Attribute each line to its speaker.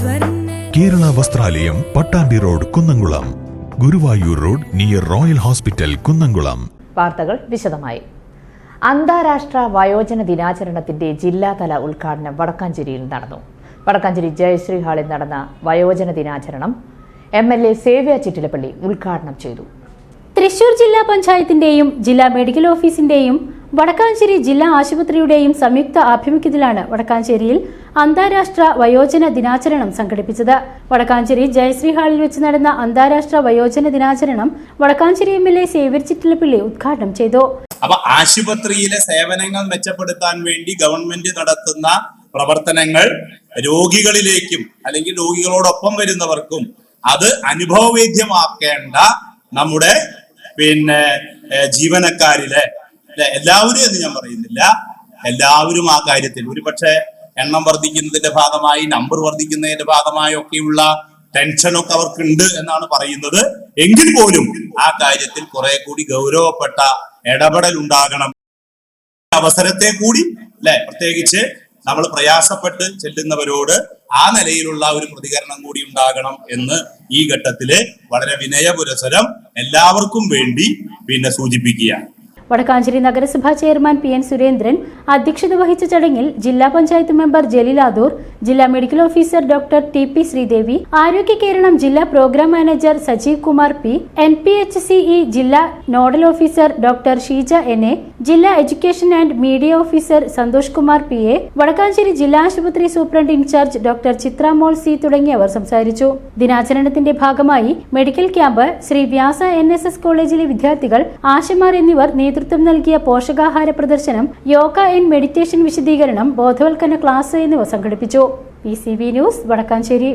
Speaker 1: വസ്ത്രാലയം Pattambi road Kunnamkulam. Guruvayur road near royal hospital Kunnamkulam.
Speaker 2: വാർത്തകൾ വിശദമായി. അന്താരാഷ്ട്ര വയോജന ദിനാചരണത്തിന്റെ ജില്ലാതല ഉദ്ഘാടനം വടക്കാഞ്ചേരിയിൽ നടന്നു. വടക്കാഞ്ചേരി ജയശ്രീ ഹാളിൽ നടന്ന വയോജന ദിനാചരണം എം എൽ എ സേവ്യ ചിറ്റിലപ്പള്ളി ഉദ്ഘാടനം ചെയ്തു.
Speaker 3: തൃശൂർ ജില്ലാ പഞ്ചായത്തിന്റെയും ജില്ലാ മെഡിക്കൽ ഓഫീസിന്റെയും വടക്കാഞ്ചേരി ജില്ലാ ആശുപത്രിയുടെയും സംയുക്ത ആഭിമുഖ്യത്തിലാണ് വടക്കാഞ്ചേരിയിൽ അന്താരാഷ്ട്ര വയോജന ദിനാചരണം സംഘടിപ്പിച്ചത്. വടക്കാഞ്ചേരി ജയശ്രീ ഹാളിൽ വെച്ച് നടന്ന അന്താരാഷ്ട്ര വയോജന ദിനാചരണം Vadakkanchery M L A Xavier Chittilappilly ഉദ്ഘാടനം ചെയ്തു.
Speaker 4: അപ്പൊ ആശുപത്രിയിലെ സേവനങ്ങൾ മെച്ചപ്പെടുത്താൻ വേണ്ടി ഗവൺമെന്റ് നടത്തുന്ന പ്രവർത്തനങ്ങൾ രോഗികളിലേക്കും അല്ലെങ്കിൽ രോഗികളോടൊപ്പം വരുന്നവർക്കും അത് അനുഭവവേദ്യമാക്കേണ്ട നമ്മുടെ പിന്നെ ജീവനക്കാരിലെ ല്ലേ, എല്ലാവരും എന്ന് ഞാൻ പറയുന്നില്ല. എല്ലാവരും ആ കാര്യത്തിൽ ഒരുപക്ഷെ എണ്ണം വർദ്ധിക്കുന്നതിന്റെ ഭാഗമായി നമ്പർ വർദ്ധിക്കുന്നതിന്റെ ഭാഗമായി ഒക്കെയുള്ള ടെൻഷനൊക്കെ അവർക്കുണ്ട് എന്നാണ് പറയുന്നത്. എങ്കിൽ പോലും ആ കാര്യത്തിൽ കുറെ കൂടി ഗൗരവപ്പെട്ട ഇടപെടൽ ഉണ്ടാകണം. അവസരത്തെ കൂടി അല്ലെ? പ്രത്യേകിച്ച് നമ്മൾ പ്രയാസപ്പെട്ട് ചെല്ലുന്നവരോട് ആ നിലയിലുള്ള ഒരു പ്രതികരണം കൂടി ഉണ്ടാകണം എന്ന് ഈ ഘട്ടത്തിൽ വളരെ വിനയപുരസരം എല്ലാവർക്കും വേണ്ടി പിന്നെ സൂചിപ്പിക്കുകയാണ്.
Speaker 3: വടക്കാഞ്ചേരി നഗരസഭാ ചെയർമാൻ പി എൻ സുരേന്ദ്രൻ അധ്യക്ഷത വഹിച്ച ചടങ്ങിൽ ജില്ലാ പഞ്ചായത്ത് മെമ്പർ ജലീലാദൂർ ജില്ലാ medical officer doctor T P Sreedevi Arogya Keralam ജില്ലാ programme manager Sajeev Kumar P N P H C E ജില്ലാ nodal officer doctor Sheeja N A ജില്ലാ education and media officer Santhosh Kumar P A Vadakkanchery ജില്ലാ ആശുപത്രി superintendent in charge doctor Chithramol C തുടങ്ങിയവർ സംസാരിച്ചു. ദിനാചരണത്തിന്റെ ഭാഗമായി medical camp Sree Vyasa N S S കോളേജിലെ വിദ്യാർത്ഥികൾ ആശമാർ എന്നിവർ നേതൃത്വം നൽകിയ പോഷകാഹാര പ്രദർശനം യോഗ ആൻഡ് മെഡിറ്റേഷൻ വിശദീകരണം ബോധവൽക്കരണ ക്ലാസ് എന്നിവ സംഘടിപ്പിച്ചു. P news Vadakkanchery.